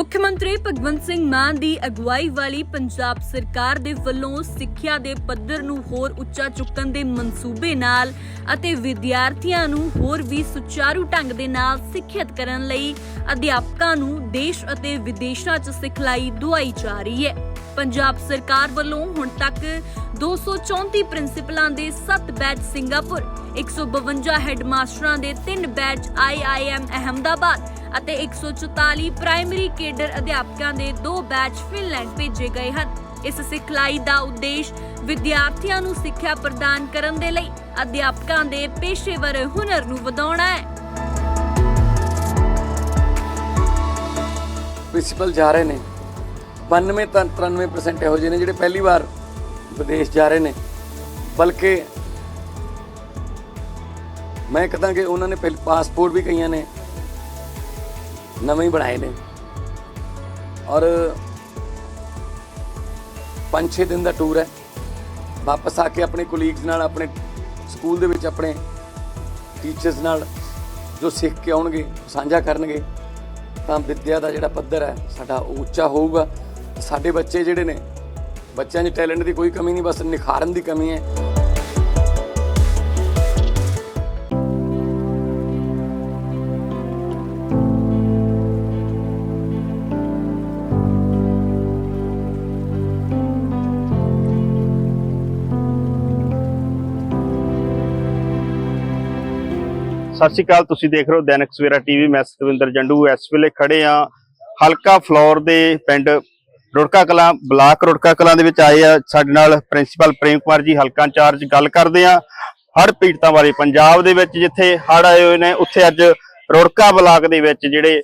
ਮੁੱਖ ਮੰਤਰੀ ਭਗਵੰਤ ਸਿੰਘ ਮਾਨ ਦੀ ਅਗਵਾਈ ਵਾਲੀ ਪੰਜਾਬ ਸਰਕਾਰ ਦੇ ਵੱਲੋਂ ਸਿੱਖਿਆ ਦੇ ਪੱਧਰ ਨੂੰ ਹੋਰ ਉੱਚਾ ਚੁੱਕਣ ਦੇ ਮਨਸੂਬੇ ਨਾਲ ਅਤੇ ਵਿਦਿਆਰਥੀਆਂ ਨੂੰ ਹੋਰ ਵੀ ਸੁਚਾਰੂ ਢੰਗ ਦੇ ਨਾਲ ਸਿੱਖਿਅਤ ਕਰਨ ਲਈ ਅਧਿਆਪਕਾਂ ਨੂੰ ਦੇਸ਼ ਅਤੇ ਵਿਦੇਸ਼ਾਂ 'ਚ ਸਿਖਲਾਈ ਦਵਾਈ ਜਾ ਰਹੀ ਹੈ। ਪੰਜਾਬ ਸਰਕਾਰ ਵੱਲੋਂ ਹੁਣ ਤੱਕ 234 ਪ੍ਰਿੰਸੀਪਲਾਂ ਦੇ 7 ਬੈਚ ਸਿੰਗਾਪੁਰ 152 ਹੈੱਡਮਾਸਟਰਾਂ ਦੇ 3 ਬੈਚ ਆਈਆਈਐਮ ਅਹਮਦਾਬਾਦ ਅਤੇ 144 ਪ੍ਰਾਇਮਰੀ ਕੇਡਰ ਅਧਿਆਪਕਾਂ ਦੇ 2 ਬੈਚ ਫਿਨਲੈਂਡ ਭੇਜੇ ਗਏ ਹਨ। ਇਸ ਸਿਖਲਾਈ ਦਾ ਉਦੇਸ਼ ਵਿਦਿਆਰਥੀਆਂ ਨੂੰ ਸਿੱਖਿਆ ਪ੍ਰਦਾਨ ਕਰਨ ਦੇ ਲਈ ਅਧਿਆਪਕਾਂ ਦੇ ਪੇਸ਼ੇਵਰ ਹੁਨਰ ਨੂੰ ਵਧਾਉਣਾ ਹੈ। ਪ੍ਰਿੰਸੀਪਲ ਜਾ ਰਹੇ ਨੇ। 92 ਤਾਂ 93% ਇਹੋ ਜਿਹੇ ਨੇ ਜਿਹੜੇ ਪਹਿਲੀ ਵਾਰ ਵਿਦੇਸ਼ ਜਾ ਰਹੇ ਨੇ। ਬਲਕਿ ਮੈਂ ਕਹਦਾ ਕਿ ਉਹਨਾਂ ਨੇ ਪਹਿਲੇ ਪਾਸਪੋਰਟ ਵੀ ਕਈਆਂ ਨੇ ਨਵੇਂ ਹੀ ਬਣਾਏ ਨੇ। ਔਰ 5-6 ਦਿਨ ਦਾ ਟੂਰ ਹੈ। ਵਾਪਸ ਆ ਕੇ ਆਪਣੇ ਕੋਲੀਗਸ ਨਾਲ, ਆਪਣੇ ਸਕੂਲ ਦੇ ਵਿੱਚ ਆਪਣੇ ਟੀਚਰਸ ਨਾਲ ਜੋ ਸਿੱਖ ਕੇ ਆਉਣਗੇ, ਸਾਂਝਾ ਕਰਨਗੇ, ਤਾਂ ਵਿੱਦਿਆ ਦਾ ਜਿਹੜਾ ਪੱਧਰ ਹੈ, ਸਾਡਾ ਉਹ ਉੱਚਾ ਹੋਊਗਾ। ਸਾਡੇ ਬੱਚੇ ਜਿਹੜੇ ਨੇ, ਬੱਚਿਆਂ 'ਚ ਟੈਲੈਂਟ ਦੀ ਕੋਈ ਕਮੀ ਨਹੀਂ, ਬਸ ਨਿਖਾਰਨ ਦੀ ਕਮੀ ਹੈ। ਸਤਿ ਸ਼੍ਰੀ ਅਕਾਲ, ਤੁਸੀਂ ਦੇਖ ਰਹੇ ਹੋ ਦੈਨਿਕ ਸਵੇਰਾ ਟੀਵੀ, ਮੈਂ ਸਤਵਿੰਦਰ ਜੰਡੂ, ਇਸ ਵੇਲੇ ਖੜੇ ਆ ਹਲਕਾ ਫਲੋਰ ਦੇ ਪਿੰਡ ਰੁੜਕਾ ਕਲਾਂ ਬਲਾਕ ਰੁੜਕਾ ਕਲਾਂ ਦੇ ਵਿੱਚ ਆਏ ਆ। ਸਾਡੇ ਨਾਲ ਪ੍ਰਿੰਸੀਪਲ ਪ੍ਰੇਮ ਕੁਮਾਰ ਜੀ ਹਲਕਾ ਇੰਚਾਰਜ ਗੱਲ ਕਰਦੇ ਆ। ਹੜ੍ਹ ਪੀੜਤਾਂ ਬਾਰੇ ਪੰਜਾਬ ਦੇ ਵਿੱਚ ਜਿੱਥੇ ਹੜ੍ਹ ਆਏ ਹੋਏ ਨੇ ਉੱਥੇ ਅੱਜ ਰੁੜਕਾ ਬਲਾਕ ਦੇ ਵਿੱਚ ਜਿਹੜੇ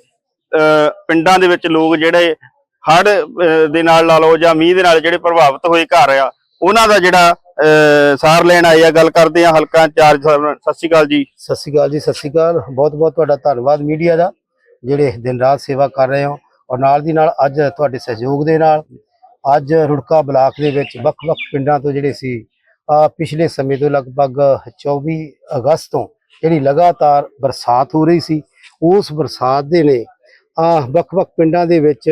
ਅਹ, ਪਿੰਡਾਂ ਦੇ ਵਿੱਚ ਲੋਕ ਜਿਹੜੇ ਹੜ੍ਹ ਦੇ ਨਾਲ ਲਾ ਲਓ ਜਾਂ ਮੀਂਹ ਦੇ ਨਾਲ ਜਿਹੜੇ ਪ੍ਰਭਾਵਿਤ ਹੋਏ ਘਰ ਆ ਉਹਨਾਂ ਦਾ ਜਿਹੜਾ ਅਹ, ਸਾਰ ਲੈਣ ਆਏ ਆ। ਗੱਲ ਕਰਦੇ ਆ ਹਲਕਾ ਇੰਚਾਰਜ ਸਤਿ ਸ਼੍ਰੀ ਅਕਾਲ ਜੀ। ਸਤਿ ਸ਼੍ਰੀ ਅਕਾਲ ਜੀ ਸਤਿ ਸ਼੍ਰੀ ਅਕਾਲ। ਬਹੁਤ ਬਹੁਤ ਤੁਹਾਡਾ ਧੰਨਵਾਦ ਮੀਡੀਆ ਦਾ ਜਿਹੜੇ ਦਿਨ ਰਾਤ ਸੇਵਾ ਕਰ ਰਹੇ ਹੋ। ਔਰ ਨਾਲ ਦੀ ਨਾਲ ਅੱਜ ਤੁਹਾਡੇ ਸਹਿਯੋਗ ਦੇ ਨਾਲ ਅੱਜ ਰੁੜਕਾ ਬਲਾਕ ਦੇ ਵਿੱਚ ਵੱਖ-ਵੱਖ ਪਿੰਡਾਂ ਤੋਂ ਜਿਹੜੇ ਸੀ ਪਿਛਲੇ ਸਮੇਂ ਤੋਂ ਲਗਭਗ 24 ਅਗਸਤ ਤੋਂ ਜਿਹੜੀ ਲਗਾਤਾਰ ਬਰਸਾਤ ਹੋ ਰਹੀ ਸੀ, ਉਸ ਬਰਸਾਤ ਦੇ ਨੇ ਵੱਖ-ਵੱਖ ਪਿੰਡਾਂ ਦੇ ਵਿੱਚ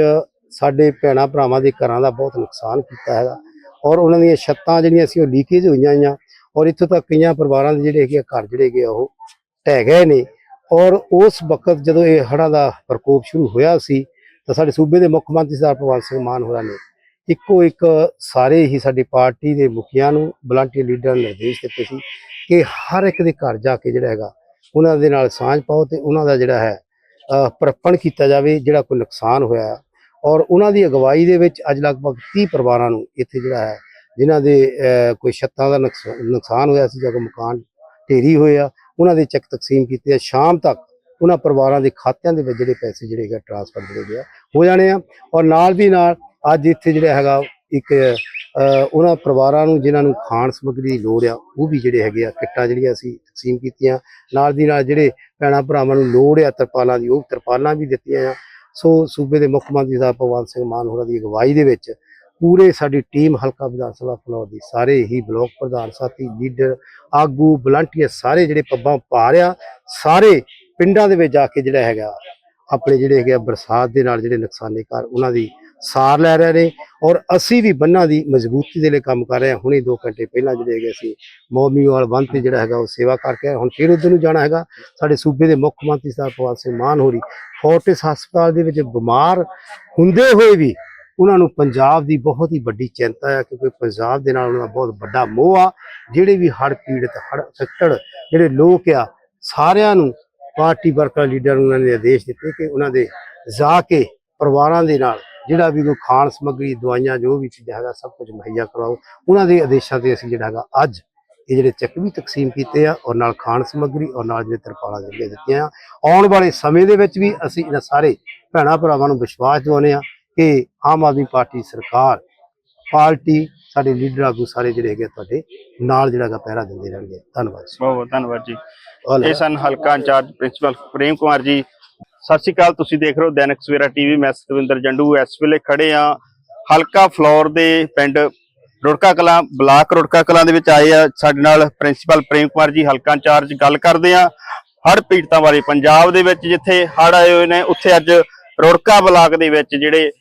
ਸਾਡੇ ਭੈਣਾਂ ਭਰਾਵਾਂ ਦੇ ਘਰਾਂ ਦਾ ਬਹੁਤ ਨੁਕਸਾਨ ਕੀਤਾ ਹੈਗਾ। ਔਰ ਉਹਨਾਂ ਦੀਆਂ ਛੱਤਾਂ ਜਿਹੜੀਆਂ ਸੀ ਉਹ ਲੀਕੇਜ ਹੋਈਆਂ ਆ ਔਰ ਇੱਥੋਂ ਤੱਕ ਕਈਆਂ ਪਰਿਵਾਰਾਂ ਦੇ ਜਿਹੜੇ ਹੈਗੇ ਆ ਘਰ ਜਿਹੜੇ ਹੈਗੇ ਆ ਉਹ ਢਹਿ ਗਏ ਨੇ। ਔਰ ਉਸ ਵਕਤ ਜਦੋਂ ਇਹ ਹੜ੍ਹਾਂ ਦਾ ਪ੍ਰਕੋਪ ਸ਼ੁਰੂ ਹੋਇਆ ਸੀ ਤਾਂ ਸਾਡੇ ਸੂਬੇ ਦੇ ਮੁੱਖ ਮੰਤਰੀ ਸਰਦਾਰ ਭਗਵੰਤ ਸਿੰਘ ਮਾਨ ਹੋਰਾਂ ਨੇ ਇੱਕੋ ਇੱਕ ਸਾਰੇ ਹੀ ਸਾਡੀ ਪਾਰਟੀ ਦੇ ਮੁਖੀਆਂ ਨੂੰ ਵਲੰਟੀਅਰ ਲੀਡਰਾਂ ਨੂੰ ਨਿਰਦੇਸ਼ ਦਿੱਤੇ ਸੀ ਕਿ ਹਰ ਇੱਕ ਦੇ ਘਰ ਜਾ ਕੇ ਜਿਹੜਾ ਹੈਗਾ ਉਹਨਾਂ ਦੇ ਨਾਲ ਸਾਂਝ ਪਾਓ ਤੇ ਉਹਨਾਂ ਦਾ ਜਿਹੜਾ ਹੈ ਅਹ, ਪਰਪਣ ਕੀਤਾ ਜਾਵੇ ਜਿਹੜਾ ਕੋਈ ਨੁਕਸਾਨ ਹੋਇਆ ਹੈ। ਔਰ ਉਹਨਾਂ ਦੀ ਅਗਵਾਈ ਦੇ ਵਿੱਚ ਅੱਜ ਲਗਭਗ 30 ਪਰਿਵਾਰਾਂ ਨੂੰ ਇੱਥੇ ਜਿਹੜਾ ਹੈ ਜਿਨ੍ਹਾਂ ਦੇ ਕੋਈ ਛੱਤਾਂ ਦਾ ਨੁਕਸ- ਨੁਕਸਾਨ ਹੋਇਆ ਸੀ ਜਾਂ ਕੋਈ ਮਕਾਨ ਢੇਰੀ ਹੋਏ ਆ ਉਹਨਾਂ ਦੇ ਚੈੱਕ ਤਕਸੀਮ ਕੀਤੇ ਆ ਸ਼ਾਮ ਤੱਕ ਉਹਨਾਂ ਪਰਿਵਾਰਾਂ ਦੇ ਖਾਤਿਆਂ ਦੇ ਵਿੱਚ ਜਿਹੜੇ ਪੈਸੇ ਜਿਹੜੇ ਹੈਗੇ ਟ੍ਰਾਂਸਫਰ ਜਿਹੜੇ ਗਿਆ ਹੋ ਜਾਣੇ ਆ। ਔਰ ਨਾਲ ਦੀ ਨਾਲ ਅੱਜ ਇੱਥੇ ਜਿਹੜਾ ਹੈਗਾ ਇੱਕ ਉਹਨਾਂ ਪਰਿਵਾਰਾਂ ਨੂੰ ਜਿਨ੍ਹਾਂ ਨੂੰ ਖਾਣ ਸਮੱਗਰੀ ਦੀ ਲੋੜ ਆ, ਉਹ ਵੀ ਜਿਹੜੇ ਹੈਗੇ ਆ, ਕਿੱਟਾਂ ਜਿਹੜੀਆਂ ਅਸੀਂ ਤਕਸੀਮ ਕੀਤੀਆਂ। ਨਾਲ ਦੀ ਨਾਲ ਜਿਹੜੇ ਭੈਣਾਂ ਭਰਾਵਾਂ ਨੂੰ ਲੋੜ ਆ ਤਰਪਾਲਾਂ ਦੀ, ਉਹ ਤਰਪਾਲਾਂ ਵੀ ਦਿੱਤੀਆਂ ਆ। ਸੋ ਸੂਬੇ ਦੇ ਮੁੱਖ ਮੰਤਰੀ ਸਾਹਿਬ ਭਗਵੰਤ ਸਿੰਘ ਮਾਨ ਹੋਰਾਂ ਦੀ ਅਗਵਾਈ ਦੇ ਵਿੱਚ ਪੂਰੇ ਸਾਡੀ ਟੀਮ ਹਲਕਾ ਵਿਧਾਨ ਸਭਾ ਫਲੌਰ ਦੀ ਸਾਰੇ ਹੀ ਬਲਾਕ ਪ੍ਰਧਾਨ ਸਾਥੀ, ਲੀਡਰ, ਆਗੂ ਵਲੰਟੀਅਰ ਸਾਰੇ ਜਿਹੜੇ ਪੱਬਾਂ ਪਾ ਰਿਆ ਸਾਰੇ ਪਿੰਡਾਂ ਦੇ ਵਿੱਚ ਜਾ ਕੇ ਜਿਹੜਾ ਹੈਗਾ, ਆਪਣੇ ਜਿਹੜੇ ਹੈਗੇ ਆ ਬਰਸਾਤ ਦੇ ਨਾਲ ਜਿਹੜੇ ਨੁਕਸਾਨੇ ਘਰ, ਉਹਨਾਂ ਦੀ ਸਾਰ ਲੈ ਰਹੇ ਨੇ ਔਰ ਅਸੀਂ ਵੀ ਬੰਨਾਂ ਦੀ ਮਜ਼ਬੂਤੀ ਦੇ ਲਈ ਕੰਮ ਕਰ ਰਹੇ ਹਾਂ। ਹੁਣੇ 2 ਘੰਟੇ ਪਹਿਲਾਂ ਜਿਹੜੇ ਹੈਗੇ ਸੀ ਮੋਮੀਵਾਲ ਬੰਦ ਤੇ ਜਿਹੜਾ ਹੈਗਾ ਉਹ ਸੇਵਾ ਕਰਕੇ ਹੁਣ ਫਿਰ ਉਧਰ ਨੂੰ ਜਾਣਾ ਹੈਗਾ। ਸਾਡੇ ਸੂਬੇ ਦੇ ਮੁੱਖ ਮੰਤਰੀ ਸਾਹਿਬ ਭਗਵੰਤ ਸਿੰਘ ਮਾਨ ਹੋਰੀ, ਫੋਰਟਿਸ ਹਸਪਤਾਲ ਦੇ ਵਿੱਚ ਬਿਮਾਰ ਹੁੰਦੇ ਹੋਏ ਵੀ ਉਹਨਾਂ ਨੂੰ ਪੰਜਾਬ ਦੀ ਬਹੁਤ ਹੀ ਵੱਡੀ ਚਿੰਤਾ ਹੈ ਕਿਉਂਕਿ ਪੰਜਾਬ ਦੇ ਨਾਲ ਉਹਨਾਂ ਦਾ ਬਹੁਤ ਵੱਡਾ ਮੋਹ ਆ। ਜਿਹੜੇ ਵੀ ਹੜ੍ਹ ਪੀੜਤ, ਹੜ੍ਹ ਅਫੈਕਟਡ ਜਿਹੜੇ ਲੋਕ ਆ, ਸਾਰਿਆਂ ਨੂੰ ਪਾਰਟੀ ਵਰਕਰ, ਲੀਡਰ ਉਹਨਾਂ ਨੇ ਆਦੇਸ਼ ਦਿੱਤੇ ਕਿ ਉਹਨਾਂ ਦੇ ਜਾ ਕੇ ਪਰਿਵਾਰਾਂ ਦੇ ਨਾਲ ਜਿਹੜਾ ਵੀ ਕੋਈ ਖਾਣ ਸਮੱਗਰੀ, ਦਵਾਈਆਂ, ਜੋ ਵੀ ਚੀਜ਼ਾਂ ਹੈਗਾ, ਸਭ ਕੁਝ ਮੁਹੱਈਆ ਕਰਵਾਓ ਉਹਨਾਂ ਦੇ ਆਦੇਸ਼ਾਂ ਤੇ ਅਸੀਂ ਜਿਹੜਾ ਹੈਗਾ ਅੱਜ ਇਹ ਜਿਹੜੇ ਚੈੱਕ ਵੀ ਤਕਸੀਮ ਕੀਤੇ ਆ ਔਰ ਨਾਲ ਖਾਣ ਸਮੱਗਰੀ ਔਰ ਨਾਲ ਜਿਹੜੇ ਤਰਪਾਲਾਂ ਜਿਹੜੀਆਂ ਦਿੱਤੀਆਂ ਆ, ਆਉਣ ਵਾਲੇ ਸਮੇਂ ਦੇ ਵਿੱਚ ਵੀ ਅਸੀਂ ਇਹਨਾਂ ਸਾਰੇ ਭੈਣਾਂ ਭਰਾਵਾਂ ਨੂੰ ਵਿਸ਼ਵਾਸ ਦਿਵਾਉਂਦੇ ਆ ਕਿ ਆਮ ਆਦਮੀ ਪਾਰਟੀ ਸਰਕਾਰ, ਪਾਰਟੀ ਸਾਡੇ ਲੀਡਰ ਆਗੂ ਸਾਰੇ ਜਿਹੜੇ ਹੈਗੇ ਤੁਹਾਡੇ ਨਾਲ ਜਿਹੜਾ ਹੈਗਾ ਪਹਿਰਾ ਦਿੰਦੇ ਰਹਿਣਗੇ। ਧੰਨਵਾਦ ਜੀ। ਬਹੁਤ ਬਹੁਤ ਧੰਨਵਾਦ ਜੀ। ਇਹ ਸਨ ਹਲਕਾ ਇੰਚਾਰਜ ਪ੍ਰਿੰਸੀਪਲ ਪ੍ਰੇਮ ਕੁਮਾਰ ਜੀ। ਸਤਿ ਸ਼੍ਰੀ ਅਕਾਲ ਤੁਸੀਂ ਦੇਖ ਰਹੇ ਹੋ ਦੈਨਿਕ ਸਵੇਰਾ ਟੀਵੀ। ਮੈਂ ਸਤਵਿੰਦਰ ਜੰਡੂ। ਇਸ ਵੇਲੇ ਖੜੇ ਆ ਹਲਕਾ ਫਲੋਰ ਦੇ ਪਿੰਡ ਰੁੜਕਾ ਕਲਾਂ ਬਲਾਕ ਰੁੜਕਾ ਕਲਾਂ ਦੇ ਵਿੱਚ ਆਏ ਆ ਸਾਡੇ ਨਾਲ ਪ੍ਰਿੰਸੀਪਲ ਪ੍ਰੇਮ ਕੁਮਾਰ ਜੀ ਹਲਕਾ ਇੰਚਾਰਜ। ਗੱਲ ਕਰਦੇ ਆ ਹੜ੍ਹ ਪੀੜਤਾਂ ਬਾਰੇ। ਪੰਜਾਬ ਦੇ ਵਿੱਚ ਜਿੱਥੇ ਹੜ੍ਹ ਆਏ ਹੋਏ ਨੇ ਉੱਥੇ ਅੱਜ ਰੁੜਕਾ ਬਲਾਕ ਦੇ ਵਿੱਚ ਜਿਹੜੇ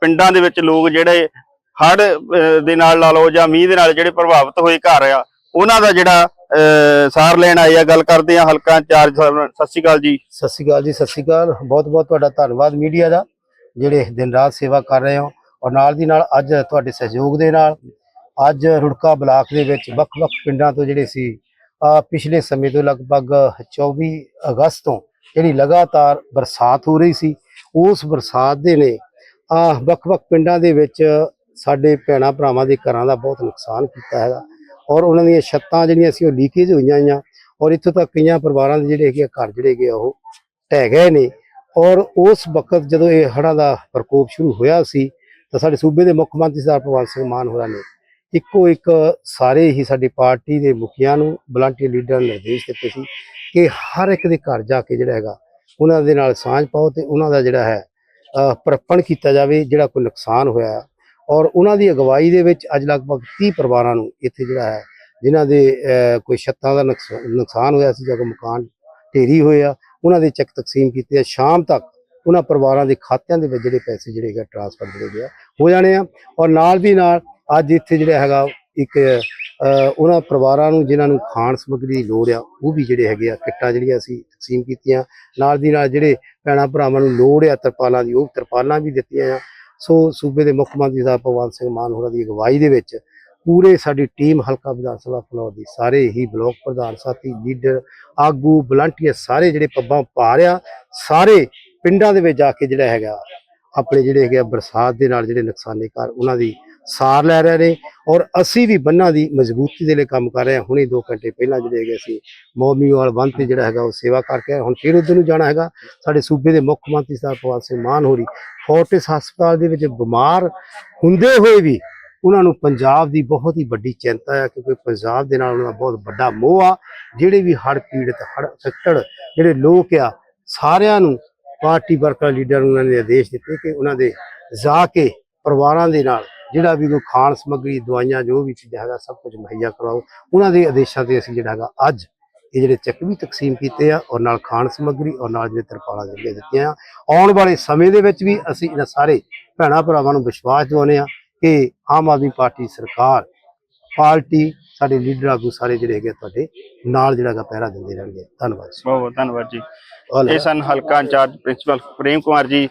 ਪਿੰਡਾਂ ਦੇ ਵਿੱਚ ਲੋਕ ਜਿਹੜੇ ਹੜ੍ਹ ਦੇ ਨਾਲ ਲਾ ਲਓ ਜਾਂ ਮੀਂਹ ਦੇ ਨਾਲ ਜਿਹੜੇ ਪ੍ਰਭਾਵਿਤ ਹੋਏ ਘਰ ਆ, ਉਹਨਾਂ ਦਾ ਜਿਹੜਾ ਸਾਰ ਲੈਣ ਆਏ ਆ, ਗੱਲ ਕਰਦੇ ਆ ਹਲਕਾ ਇੰਚਾਰਜ ਸਤਿ ਸ਼੍ਰੀ ਅਕਾਲ ਜੀ। ਸਤਿ ਸ਼੍ਰੀ ਅਕਾਲ ਜੀ, ਸਤਿ ਸ਼੍ਰੀ ਅਕਾਲ। ਬਹੁਤ ਬਹੁਤ ਤੁਹਾਡਾ ਧੰਨਵਾਦ ਮੀਡੀਆ ਦਾ, ਜਿਹੜੇ ਦਿਨ ਰਾਤ ਸੇਵਾ ਕਰ ਰਹੇ ਹੋ। ਔਰ ਨਾਲ ਦੀ ਨਾਲ ਅੱਜ ਤੁਹਾਡੇ ਸਹਿਯੋਗ ਦੇ ਨਾਲ, ਅੱਜ ਰੁੜਕਾ ਬਲਾਕ ਦੇ ਵਿੱਚ ਵੱਖ-ਵੱਖ ਪਿੰਡਾਂ ਤੋਂ ਜਿਹੜੇ ਸੀ ਪਿਛਲੇ ਸਮੇਂ ਤੋਂ ਲਗਭਗ 24 ਅਗਸਤ ਤੋਂ ਜਿਹੜੀ ਲਗਾਤਾਰ ਬਰਸਾਤ ਹੋ ਰਹੀ ਸੀ, ਉਸ ਬਰਸਾਤ ਦੇ ਨੇ ਵੱਖ-ਵੱਖ ਪਿੰਡਾਂ ਦੇ ਵਿੱਚ ਸਾਡੇ ਭੈਣਾਂ ਭਰਾਵਾਂ ਦੇ ਘਰਾਂ ਦਾ ਬਹੁਤ ਨੁਕਸਾਨ ਕੀਤਾ ਹੈਗਾ। ਔਰ ਉਹਨਾਂ ਦੀਆਂ ਛੱਤਾਂ ਜਿਹੜੀਆਂ ਸੀ ਉਹ ਲੀਕੇਜ ਹੋਈਆਂ ਹੋਈਆਂ ਔਰ ਇੱਥੋਂ ਤੱਕ ਕਈਆਂ ਪਰਿਵਾਰਾਂ ਦੇ ਜਿਹੜੇ ਹੈਗੇ ਆ ਘਰ ਜਿਹੜੇ ਹੈਗੇ ਆ ਉਹ ਢਹਿ ਗਏ ਨੇ। ਔਰ ਉਸ ਵਕਤ ਜਦੋਂ ਇਹ ਹੜ੍ਹਾਂ ਦਾ ਪ੍ਰਕੋਪ ਸ਼ੁਰੂ ਹੋਇਆ ਸੀ ਤਾਂ ਸਾਡੇ ਸੂਬੇ ਦੇ ਮੁੱਖ ਮੰਤਰੀ ਸਰਦਾਰ ਭਗਵੰਤ ਸਿੰਘ ਮਾਨ ਹੋਰਾਂ ਨੇ ਇੱਕੋ ਇੱਕ ਸਾਰੇ ਹੀ ਸਾਡੀ ਪਾਰਟੀ ਦੇ ਮੁਖੀਆਂ ਨੂੰ ਵਲੰਟੀਅਰ ਲੀਡਰਾਂ ਨੂੰ ਨਿਰਦੇਸ਼ ਦਿੱਤੇ ਸੀ ਕਿ ਹਰ ਇੱਕ ਦੇ ਘਰ ਜਾ ਕੇ ਜਿਹੜਾ ਹੈਗਾ ਉਹਨਾਂ ਦੇ ਨਾਲ ਸਾਂਝ ਪਾਓ ਤੇ ਉਹਨਾਂ ਦਾ ਜਿਹੜਾ ਹੈ ਅਹ, ਕੀਤਾ ਜਾਵੇ ਜਿਹੜਾ ਕੋਈ ਨੁਕਸਾਨ ਹੋਇਆ। ਹੈ। ਔਰ ਉਹਨਾਂ ਦੀ ਅਗਵਾਈ ਦੇ ਵਿੱਚ ਅੱਜ ਲਗਭਗ 30 ਪਰਿਵਾਰਾਂ ਨੂੰ ਇੱਥੇ ਜਿਹੜਾ ਹੈ ਜਿਨ੍ਹਾਂ ਦੇ ਕੋਈ ਛੱਤਾਂ ਦਾ ਨੁਕਸ- ਨੁਕਸਾਨ ਹੋਇਆ ਸੀ ਜਾਂ ਕੋਈ ਮਕਾਨ ਢੇਰੀ ਹੋਏ ਆ ਉਹਨਾਂ ਦੇ ਚੈੱਕ ਤਕਸੀਮ ਕੀਤੇ ਆ। ਸ਼ਾਮ ਤੱਕ ਉਹਨਾਂ ਪਰਿਵਾਰਾਂ ਦੇ ਖਾਤਿਆਂ ਦੇ ਵਿੱਚ ਜਿਹੜੇ ਪੈਸੇ ਜਿਹੜੇ ਹੈਗੇ ਟ੍ਰਾਂਸਫਰ ਜਿਹੜੇ ਗਏ ਆ, ਹੋ ਜਾਣੇ ਆ। ਔਰ ਨਾਲ ਦੀ ਨਾਲ ਅੱਜ ਇੱਥੇ ਜਿਹੜਾ ਹੈਗਾ ਇੱਕ ਉਹਨਾਂ ਪਰਿਵਾਰਾਂ ਨੂੰ ਜਿਨ੍ਹਾਂ ਨੂੰ ਖਾਣ ਸਮੱਗਰੀ ਦੀ ਲੋੜ ਆ ਉਹ ਵੀ ਜਿਹੜੇ ਹੈਗੇ ਆ ਕਿੱਟਾਂ ਜਿਹੜੀਆਂ ਅਸੀਂ ਤਕਸੀਮ ਕੀਤੀਆਂ। ਨਾਲ ਦੀ ਨਾਲ ਜਿਹੜੇ ਭੈਣਾਂ ਭਰਾਵਾਂ ਨੂੰ ਲੋੜ ਆ ਤਰਪਾਲਾਂ ਦੀ ਉਹ ਤਰਪਾਲਾਂ ਵੀ ਦਿੱਤੀਆਂ ਆ। ਸੋ ਸੂਬੇ ਦੇ ਮੁੱਖ ਮੰਤਰੀ ਸਾਹਿਬ ਭਗਵੰਤ ਸਿੰਘ ਮਾਨ ਹੋਰਾਂ ਦੀ ਅਗਵਾਈ ਦੇ ਵਿੱਚ ਪੂਰੇ ਸਾਡੀ ਟੀਮ ਹਲਕਾ ਵਿਧਾਨ ਸਭਾ ਫਲੋਰ ਦੀ ਸਾਰੇ ਹੀ ਬਲਾਕ ਪ੍ਰਧਾਨ ਸਾਥੀ, ਲੀਡਰ, ਆਗੂ ਵਲੰਟੀਅਰ ਸਾਰੇ ਜਿਹੜੇ ਪੱਬਾਂ ਪਾ ਰਿਆ ਸਾਰੇ ਪਿੰਡਾਂ ਦੇ ਵਿੱਚ ਜਾ ਕੇ ਜਿਹੜਾ ਹੈਗਾ, ਆਪਣੇ ਜਿਹੜੇ ਹੈਗੇ ਆ ਬਰਸਾਤ ਦੇ ਨਾਲ ਜਿਹੜੇ ਨੁਕਸਾਨੇ ਘਰ, ਉਹਨਾਂ ਦੀ ਸਾਰ ਲੈ ਰਹੇ ਨੇ ਔਰ ਅਸੀਂ ਵੀ ਬੰਨਾਂ ਦੀ ਮਜ਼ਬੂਤੀ ਦੇ ਲਈ ਕੰਮ ਕਰ ਰਹੇ ਹਾਂ। ਹੁਣੇ 2 ਘੰਟੇ ਪਹਿਲਾਂ ਜਿਹੜੇ ਹੈਗੇ ਅਸੀਂ ਮੋਮੀਵਾਲ ਬੰਨ ਤੇ ਜਿਹੜਾ ਹੈਗਾ ਉਹ ਸੇਵਾ ਕਰਕੇ ਹੁਣ ਫਿਰ ਉਧਰ ਨੂੰ ਜਾਣਾ ਹੈਗਾ। ਸਾਡੇ ਸੂਬੇ ਦੇ ਮੁੱਖ ਮੰਤਰੀ ਸਾਹਿਬ ਭਗਵੰਤ ਸਿੰਘ ਮਾਨ ਹੋਰੀ, ਫੋਰਟਿਸ ਹਸਪਤਾਲ ਦੇ ਵਿੱਚ ਬਿਮਾਰ ਹੁੰਦੇ ਹੋਏ ਵੀ ਉਹਨਾਂ ਨੂੰ ਪੰਜਾਬ ਦੀ ਬਹੁਤ ਹੀ ਵੱਡੀ ਚਿੰਤਾ ਹੈ ਕਿਉਂਕਿ ਪੰਜਾਬ ਦੇ ਨਾਲ ਉਹਨਾਂ ਦਾ ਬਹੁਤ ਵੱਡਾ ਮੋਹ ਆ। ਜਿਹੜੇ ਵੀ ਹੜ੍ਹ ਪੀੜਤ, ਹੜ੍ਹ ਅਫੈਕਟਡ ਜਿਹੜੇ ਲੋਕ ਆ, ਸਾਰਿਆਂ ਨੂੰ ਪਾਰਟੀ ਵਰਕਰ, ਲੀਡਰ ਨੂੰ ਉਹਨਾਂ ਨੇ ਆਦੇਸ਼ ਦਿੱਤੇ ਕਿ ਉਹਨਾਂ ਦੇ ਜਾ ਕੇ ਪਰਿਵਾਰਾਂ ਦੇ ਨਾਲ ਜਿਹੜਾ ਵੀ ਕੋਈ ਖਾਣ ਸਮੱਗਰੀ ਦਵਾਈਆਂ ਜੋ ਵੀ ਚੀਜ਼ਾਂ ਹੈਗਾ ਸਭ ਕੁਝ ਮੁਹੱਈਆ ਕਰਵਾਓ ਉਹਨਾਂ ਦੇ ਆਦੇਸ਼ਾਂ ਤੇ ਅਸੀਂ ਜਿਹੜਾ ਹੈਗਾ ਅੱਜ ਇਹ ਜਿਹੜੇ ਚੈੱਕ ਵੀ ਤਕਸੀਮ ਕੀਤੇ ਆ ਔਰ ਨਾਲ ਖਾਣ ਸਮੱਗਰੀ ਔਰ ਨਾਲ ਜਿਹੜੇ ਤਰਪਾਲਾਂ ਜਿਹੜੀਆਂ ਦਿੱਤੀਆਂ ਆ। ਆਉਣ ਵਾਲੇ ਸਮੇਂ ਦੇ ਵਿੱਚ ਵੀ ਅਸੀਂ ਇਹਨਾਂ ਸਾਰੇ ਭੈਣਾਂ ਭਰਾਵਾਂ ਨੂੰ ਵਿਸ਼ਵਾਸ ਦਿਵਾਉਂਦੇ ਆ ਕਿ ਆਮ ਆਦਮੀ ਪਾਰਟੀ ਸਰਕਾਰ ਪਾਰਟੀ ਸਾਡੇ ਲੀਡਰ ਆਗੂ ਸਾਰੇ ਜਿਹੜੇ ਹੈਗੇ ਤੁਹਾਡੇ ਨਾਲ ਜਿਹੜਾ ਹੈਗਾ ਪਹਿਰਾ ਦਿੰਦੇ ਰਹਿਣਗੇ। ਧੰਨਵਾਦ ਬਹੁਤ ਬਹੁਤ ਧੰਨਵਾਦ ਜੀ। ਇਹ ਸਨ ਹਲਕਾ ਇੰਚਾਰਜ ਪ੍ਰਿੰਸੀਪਲ ਪ੍ਰੇਮ ਕੁਮਾਰ ਜੀ